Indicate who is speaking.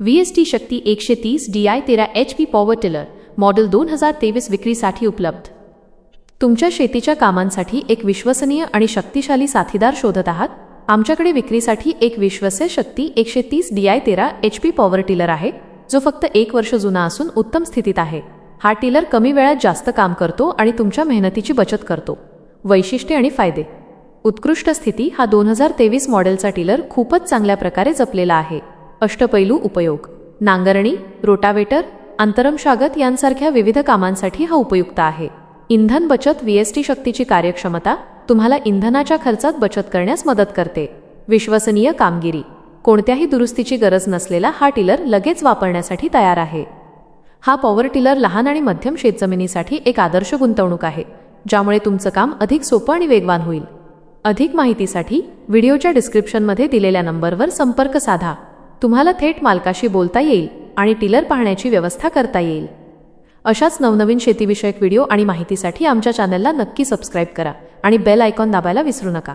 Speaker 1: V S T Shakti एकशे तीस D I तेरा H P power tiller model दोन हजार तेवीस विक्रीसाठी उपलब्ध. तुमच्या शेतीच्या कामांसाठी एक विश्वसनीय आणि शक्तिशाली साथीदार शोधत आहात? आमच्याकडे विक्रीसाठी एक विश्वसनीय शक्ती एकशे तीस डी आय तेरा एच पी पॉवर टिलर आहे जो फक्त एक वर्ष जुना असून उत्तम स्थितीत आहे. हा टिलर कमी वेळात जास्त काम करतो आणि तुमच्या मेहनतीची बचत करतो. वैशिष्ट्ये आणि फायदे. उत्कृष्ट स्थिती हा दोन हजार तेवीस मॉडेलचा टिलर खूपच चांगल्या प्रकारे जपलेला आहे. अष्टपैलू उपयोग. नांगरणी रोटावेटर अंतरमशागत यांसारख्या विविध कामांसाठी हा उपयुक्त आहे. इंधन बचत व्ही एस टी शक्तीची कार्यक्षमता तुम्हाला इंधनाच्या खर्चात बचत करण्यास मदत करते. विश्वसनीय कामगिरी. कोणत्याही दुरुस्तीची गरज नसलेला हा टिलर लगेच वापरण्यासाठी तयार आहे. हा पॉवर टिलर लहान आणि मध्यम शेतजमिनीसाठी एक आदर्श गुंतवणूक आहे ज्यामुळे तुमचं काम अधिक सोपं आणि वेगवान होईल. अधिक माहितीसाठी व्हिडिओच्या डिस्क्रिप्शनमध्ये दिलेल्या नंबरवर संपर्क साधा. तुम्हाला थेट मालकाशी बोलता येईल आणि टिलर पाहण्याची व्यवस्था करता येईल. अशाच नवनवीन शेतीविषयक व्हिडिओ आणि माहितीसाठी आमच्या चॅनलला नक्की सबस्क्राईब करा आणि बेल आयकॉन दाबायला विसरू नका.